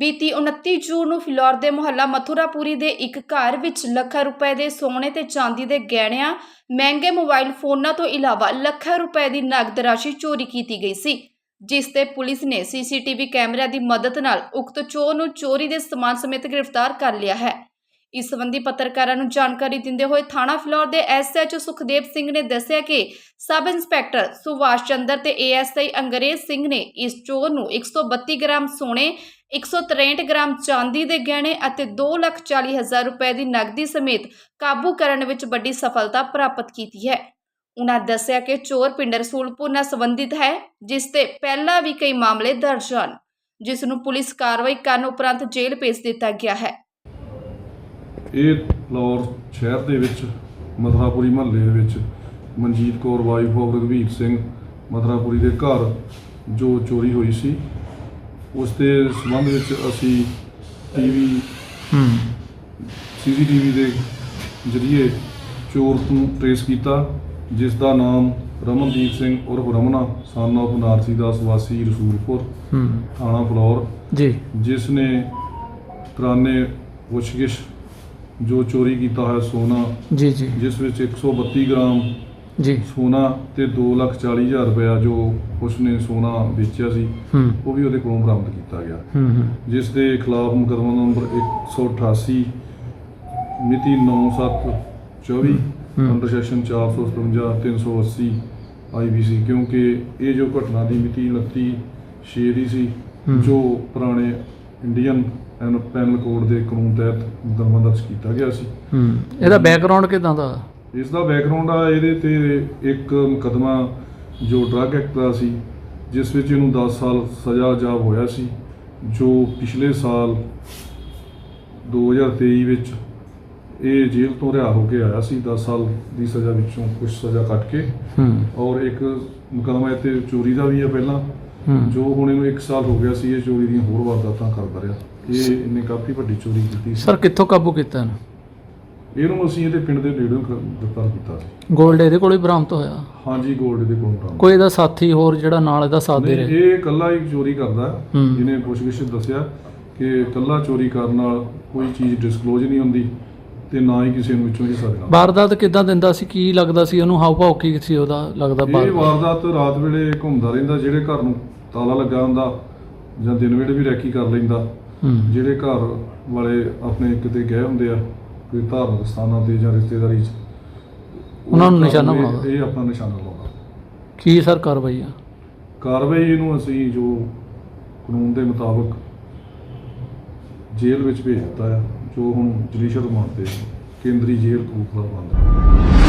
ਬੀਤੀ 29 ਜੂਨ ਨੂੰ ਫਿਲੌਰ ਦੇ ਮੁਹੱਲਾ ਮਥੁਰਾਪੁਰੀ ਦੇ ਇੱਕ ਘਰ ਵਿੱਚ ਲੱਖਾਂ ਰੁਪਏ ਦੇ ਸੋਨੇ ਤੇ ਚਾਂਦੀ ਦੇ ਗਹਿਣਿਆਂ, ਮਹਿੰਗੇ ਮੋਬਾਈਲ ਫੋਨਾਂ ਤੋਂ ਇਲਾਵਾ ਲੱਖਾਂ ਰੁਪਏ ਦੀ ਨਗਦ ਰਾਸ਼ੀ ਚੋਰੀ ਕੀਤੀ ਗਈ ਸੀ, ਜਿਸ ਤੇ ਪੁਲਿਸ ਨੇ ਸੀਸੀਟੀਵੀ ਕੈਮਰਿਆਂ ਦੀ ਮਦਦ ਨਾਲ ਉਕਤ ਚੋਰ ਨੂੰ ਚੋਰੀ ਦੇ ਸਮਾਨ ਸਮੇਤ ਗ੍ਰਿਫਤਾਰ ਕਰ ਲਿਆ ਹੈ। ਇਸ ਸੰਬੰਧੀ ਪੱਤਰਕਾਰਾਂ ਨੂੰ ਜਾਣਕਾਰੀ ਦਿੰਦੇ ਹੋਏ ਥਾਣਾ ਫਲੋਰ ਦੇ ਐਸਐਚਓ ਸੁਖਦੇਵ ਸਿੰਘ ਨੇ ਦੱਸਿਆ ਕਿ ਸਬ ਇੰਸਪੈਕਟਰ ਸੁਭਾਸ਼ ਚੰਦਰ ਤੇ ਏਐਸਆਈ ਅੰਗਰੇਜ਼ ਸਿੰਘ ਨੇ ਇਸ ਚੋਰ ਨੂੰ 132 ਗ੍ਰਾਮ ਸੋਨੇ 163 ਗ੍ਰਾਮ ਚਾਂਦੀ ਦੇ ਗਹਿਣੇ ਅਤੇ 2,40,000 ਰੁਪਏ ਦੀ ਨਕਦੀ ਸਮੇਤ ਕਾਬੂ ਕਰਨ ਵਿੱਚ ਵੱਡੀ ਸਫਲਤਾ ਪ੍ਰਾਪਤ ਕੀਤੀ ਹੈ। ਉਨ੍ਹਾਂ ਦੱਸਿਆ ਕਿ ਚੋਰ ਪਿੰਡ ਰਸੂਲਪੁਰ ਨਾਲ ਸੰਬੰਧਿਤ ਹੈ ਜਿਸ ਤੇ ਪਹਿਲਾਂ ਵੀ ਕਈ ਮਾਮਲੇ ਦਰਜ ਹਨ ਜਿਸ ਨੂੰ ਪੁਲਿਸ ਕਾਰਵਾਈ ਕਰਨ ਉਪਰੰਤ ਜੇਲ੍ਹ ਭੇਜ ਦਿੱਤਾ ਗਿਆ ਹੈ। ਇਹ ਲਾਹੌਰ ਸ਼ਹਿਰ ਦੇ ਵਿੱਚ ਮਥੁਰਾਪੁਰੀ ਮਹੱਲੇ ਦੇ ਵਿੱਚ ਮਨਜੀਤ ਕੌਰ ਵਾਈਫ ਆਫ ਰਘਵੀਰ ਸਿੰਘ ਮਥੁਰਾਪੁਰੀ ਦੇ ਘਰ ਜੋ ਚੋਰੀ ਹੋਈ ਸੀ ਉਸ ਦੇ ਸੰਬੰਧ ਵਿੱਚ ਅਸੀਂ ਟੀਵੀ ਹੂੰ। ਸੀਸੀਟੀਵੀ ਦੇ ਜ਼ਰੀਏ ਚੋਰ ਨੂੰ ਟ੍ਰੇਸ ਕੀਤਾ ਜਿਸ ਦਾ ਨਾਮ ਰਮਨਦੀਪ ਸਿੰਘ ਉਰਫ ਰਮਨਾ ਸਨ ਆਫ ਨਾਰਸੀ ਦਾਸ ਵਾਸੀ ਰਸੂਲਪੁਰ ਹੂੰ। ਥਾਣਾ ਫਲੌਰ ਜੀ। ਜਿਸ ਨੇ ਕਰਾਨੇ ਪੁੱਛਗਿੱਛ ਜੋ ਚੋਰੀ ਕੀਤਾ ਹੋਇਆ ਸੋਨਾ ਜੀ ਜੀ। ਜਿਸ ਵਿੱਚ 132 ਗ੍ਰਾਮ ਜੀ। ਸੋਨਾ ਤੇ 2,40,000 ਰੁਪਇਆ ਜੋ ਉਸਨੇ ਸੋਨਾ ਵੇਚਿਆ ਸੀ ਹੂੰ। ਉਹ ਵੀ ਉਹਦੇ ਕੋਲੋਂ ਬਰਾਮਦ ਕੀਤਾ ਗਿਆ। ਹੂੰ ਹੂੰ। ਜਿਸ ਦੇ ਖਿਲਾਫ ਮੁਕੱਦਮਾ ਨੰਬਰ 188 ਮਿਤੀ 9/7/24 ਹੂੰ। ਅੰਡਰ ਸੈਕਸ਼ਨ 457 380 ਆਈਬੀਸੀ ਕਿਉਂਕਿ ਇਹ ਜੋ ਘਟਨਾ ਦੀ ਮਿਤੀ 29 ਛੇ ਦੀ ਸੀ। ਜੋ ਪੁਰਾਣੇ ਇੰਡੀਅਨ ਐਨ ਪੈਨਲ ਕੋਡ ਦੇ ਕਾਨੂੰਨ ਤਹਿਤ ਮੁਕੱਦਮਾ ਦਰਜ ਕੀਤਾ ਗਿਆ ਸੀ। ਹੂੰ। ਇਹਦਾ ਬੈਕਗ੍ਰਾਉਂਡ ਕਿਦਾਂ ਦਾ? ਇਸ ਦਾ ਬੈਕਗ੍ਰਾਉਂਡ ਆ ਇਹਦੇ ਤੇ ਇੱਕ ਮੁਕੱਦਮਾ ਜੋ ਡਰੱਗ ਐਕਟ ਦਾ ਸੀ ਜਿਸ ਵਿੱਚ ਇਹਨੂੰ 10 ਸਾਲ ਸਜ਼ਾ ਜਾਬ ਹੋਇਆ ਸੀ ਜੋ ਪਿਛਲੇ ਸਾਲ 2023 ਵਿੱਚ ਇਹ ਜੇਲ੍ਹ ਤੋਂ ਰਿਹਾ ਹੋ ਕੇ ਆਇਆ ਸੀ 10 ਸਾਲ ਦੀ ਸਜ਼ਾ ਵਿੱਚੋਂ ਕੁਝ ਸਜ਼ਾ ਕੱਟ ਕੇ। ਔਰ ਇੱਕ ਮੁਕੱਦਮਾ ਇੱਥੇ ਚੋਰੀ ਦਾ ਵੀ ਹੈ ਪਹਿਲਾਂ। ਜੋ ਹੁਣ ਇਹਨੂੰ 1 ਸਾਲ ਹੋ ਗਿਆ ਸੀ ਇਹ ਚੋਰੀ ਦੀਆਂ ਹੋਰ ਵਾਰਦਾਤਾਂ ਕਰਦਾ ਰਿਹਾ। ਇਹ ਇਹਨੇ ਕਾਫੀ ਵੱਡੀ ਚੋਰੀ ਕੀਤੀ ਸਰ ਕਿੱਥੋਂ ਕਾਬੂ ਕੀਤਾ ਇਹਨੂੰ? ਇਹਨੂੰ ਅਸੀਂ ਇਹਦੇ ਪਿੰਡ ਦੇ ਨੇੜੇ ਗ੍ਰਿਫਤਾਰ ਕੀਤਾ ਸੀ। 골ਡ ਇਹਦੇ ਕੋਲ ਹੀ ਬਰਾਮਦ ਹੋਇਆ? ਹਾਂਜੀ 골ਡ ਦੇ ਕੋਲ ਕੋਈ ਇਹਦਾ ਸਾਥੀ ਹੋਰ ਜਿਹੜਾ ਨਾਲ ਇਹਦਾ ਸਾਥ ਦੇ ਰਿਹਾ? ਇਹ ਇਕੱਲਾ ਹੀ ਚੋਰੀ ਕਰਦਾ। ਹੈ। ਹੂੰ। ਜਿਹਨੇ ਪੁੱਛਗਿੱਛ ਦੱਸਿਆ ਕਿ ਇਕੱਲਾ ਚੋਰੀ ਕਰਨ ਨਾਲ ਕੋਈ ਚੀਜ਼ ਡਿਸਕਲੋਜ਼ ਨਹੀਂ ਹੁੰਦੀ ਤੇ ਨਾ ਹੀ ਕਿਸੇ ਨੂੰ ਵਿੱਚੋਂ ਹਿੱਸਾ ਦੇਣਾ ਵਾਰਦਾਤ ਕਿਦਾਂ ਦਿੰਦਾ ਸੀ? ਕੀ ਲੱਗਦਾ ਸੀ ਉਹਨੂੰ? ਹਾਉ ਭਾਉ ਕੀ ਸੀ ਉਹਦਾ? ਲੱਗਦਾ ਇਹ ਵਾਰਦਾਤ ਰਾਤ ਵੇਲੇ ਘੁੰਮਦਾ ਰਹਿੰਦਾ ਜਿਹੜੇ ਘਰ ਨੂੰ ਤਾਲਾ ਲੱਗਾ ਹੁੰਦਾ ਜਾਂ ਦਿਨ ਵੇਲੇ ਵੀ ਰੈਕੀ ਕਰ ਲੈਂਦਾ। ਹੂੰ। ਜਿਹੜੇ ਘਰ ਵਾਲੇ ਆਪਣੇ ਕਿਤੇ ਗਏ ਹੁੰਦੇ ਆ ਕੋਈ ਧਾਰਮਿਕ ਸਥਾਨਾਂ ਤੇ ਜਾਂ ਰਿਸ਼ਤੇਦਾਰੀ 'ਚ। ਉਹ ਉਹਨਾਂ ਨੂੰ ਨਿਸ਼ਾਨਾ ਇਹ- ਬਣਾਉਂਦਾ। ਇਹ ਆਪਣਾ ਨਿਸ਼ਾਨਾ ਲਾਉਂਦਾ ਕੀ ਸਰ ਕਾਰਵਾਈ ਆ? ਕਾਰਵਾਈ ਇਹਨੂੰ ਅਸੀਂ ਜੋ ਕਾਨੂੰਨ ਦੇ ਮੁਤਾਬਕ ਜੇਲ੍ਹ ਵਿੱਚ ਭੇਜ ਦਿੱਤਾ ਹੈ ਜੋ ਹੁਣ ਜੁਡੀਸ਼ੀਅਲ ਰਿਮਾਂਡ ਤੇ ਕੇਂਦਰੀ ਜੇਲ੍ਹ ਕਪੂਰਥਲਾ ਬੰਦ ਹੈ